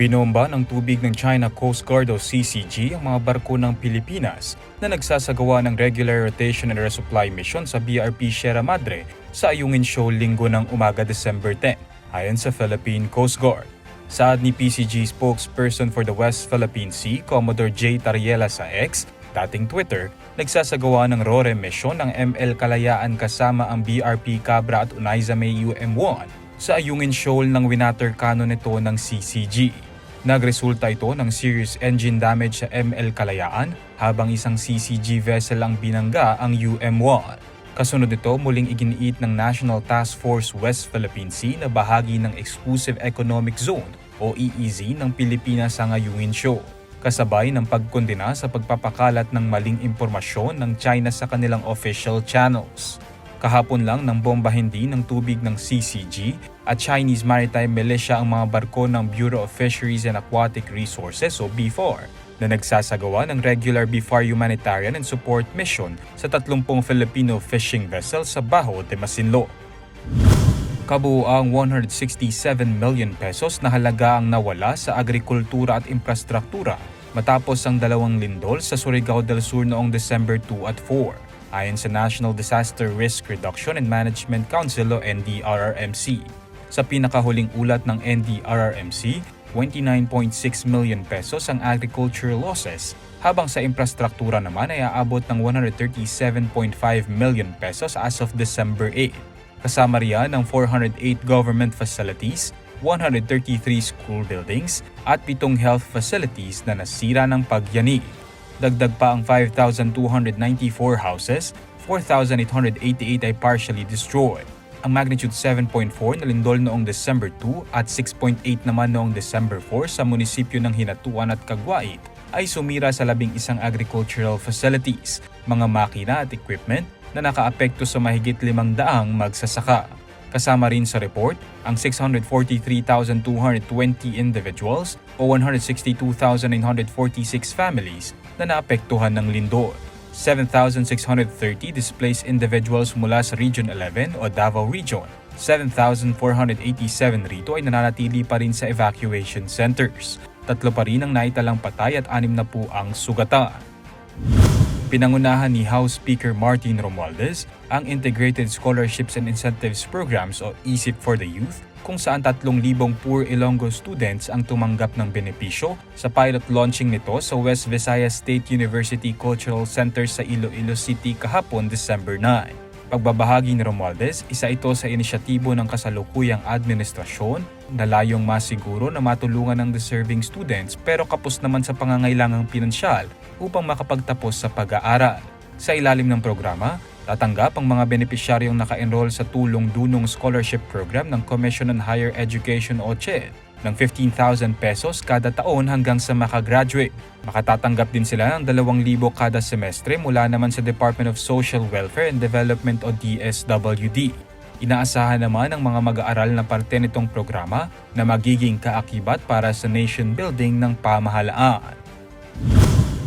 Binomba ng tubig ng China Coast Guard o CCG ang mga barko ng Pilipinas na nagsasagawa ng regular rotation and resupply mission sa BRP Sierra Madre sa Ayungin Shoal linggo ng umaga December 10, ayon sa Philippine Coast Guard. Saad ni PCG spokesperson for the West Philippine Sea, Commodore J. Tariela sa X, dating Twitter, nagsasagawa ng RORE mission ng ML Kalayaan kasama ang BRP Cabra at Unaiza May UM-1 sa Ayungin Shoal ng winater cannon nito ng CCG. Nagresulta ito ng serious engine damage sa ML Kalayaan habang isang CCG vessel ang binangga ang UM-1. Kasunod nito muling iginiit ng National Task Force West Philippine Sea na bahagi ng Exclusive Economic Zone o EEZ ng Pilipinas sa Ngayungin Shoal. Kasabay ng pagkondena sa pagpapakalat ng maling impormasyon ng China sa kanilang official channels. Kahapon lang nang bombahin din ng tubig ng CCG at Chinese Maritime Militia ang mga barko ng Bureau of Fisheries and Aquatic Resources o BFAR na nagsasagawa ng regular BFAR humanitarian and support mission sa 30 Filipino fishing vessels sa Baho de Masinloc. Kabuuang 167 million pesos na halaga ang nawala sa agrikultura at infrastruktura matapos ang dalawang lindol sa Surigao del Sur noong December 2 at 4, ayon sa National Disaster Risk Reduction and Management Council o NDRRMC. Sa pinakahuling ulat ng NDRRMC, 29.6 million pesos ang agricultural losses, habang sa infrastruktura naman ay aabot ng 137.5 million pesos as of December 8 kasama riyan ang 408 government facilities, 133 school buildings at pitong health facilities na nasira ng pagyanig. Dagdag pa ang 5,294 houses, 4,888 ay partially destroyed. Ang magnitude 7.4 na lindol noong December 2 at 6.8 naman noong December 4 sa munisipyo ng Hinatuan at Kagwait ay sumira sa labing isang agricultural facilities, mga makina at equipment na nakaapekto sa mahigit limang daang magsasaka. Kasama rin sa report ang 643,220 individuals o 162,946 families na naapektuhan ng lindol. 7,630 displaced individuals mula sa Region 11 o Davao Region. 7,487 rito ay nananatili pa rin sa evacuation centers. Tatlo pa rin ang naitalang patay at anim na po ang sugatan. Pinangunahan ni House Speaker Martin Romualdez ang Integrated Scholarships and Incentives Programs o ESIP for the Youth kung saan 3,000 Poor Ilonggo students ang tumanggap ng benepisyo sa pilot launching nito sa West Visayas State University Cultural Center sa Iloilo City kahapon December 9. Pagbabahagi ni Romualdez, isa ito sa inisyatibo ng kasalukuyang administrasyon na layong masiguro na matulungan ng deserving students pero kapos naman sa pangangailangang pinansyal upang makapagtapos sa pag-aaral. Sa ilalim ng programa, tatanggap ang mga benepisyaryong naka-enroll sa Tulong Dunong Scholarship Program ng Commission on Higher Education o CHED ng 15,000 pesos kada taon hanggang sa makagraduate. Makatatanggap din sila ng 2,000 kada semestre mula naman sa Department of Social Welfare and Development o DSWD. Inaasahan naman ng mga mag-aaral na parte nitong programa na magiging kaakibat para sa nation building ng pamahalaan.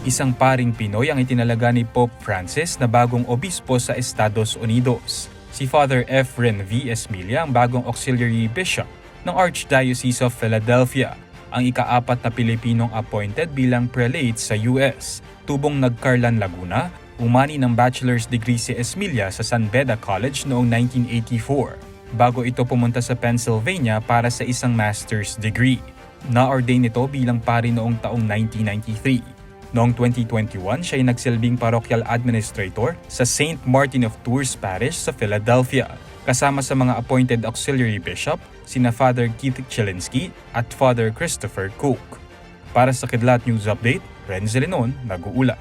Isang paring Pinoy ang itinalaga ni Pope Francis na bagong obispo sa Estados Unidos. Si Father Efren V. Esmilia ang bagong auxiliary bishop ng Archdiocese of Philadelphia, ang ikaapat na Pilipinong appointed bilang prelate sa US. Tubong nagkarlan Laguna, umani ng bachelor's degree si Esmilia sa San Beda College noong 1984, bago ito pumunta sa Pennsylvania para sa isang master's degree. Na-ordain ito bilang pari noong taong 1993. Noong 2021, siya ay nagsilbing parochial administrator sa St. Martin of Tours Parish sa Philadelphia, kasama sa mga appointed auxiliary bishop, sina Father Keith Chilinsky at Father Christopher Cook. Para sa Kidlat News Update, Renz Lenon, nag-uula.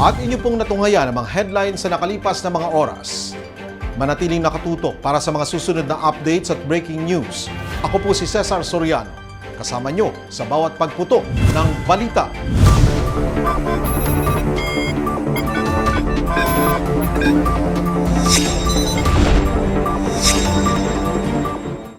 at inyo pong natungayan ang mga headlines sa nakalipas na mga oras. Manatiling nakatutok para sa mga susunod na updates at breaking news. Ako po si Cesar Soriano, kasama nyo sa bawat pagputok ng balita. you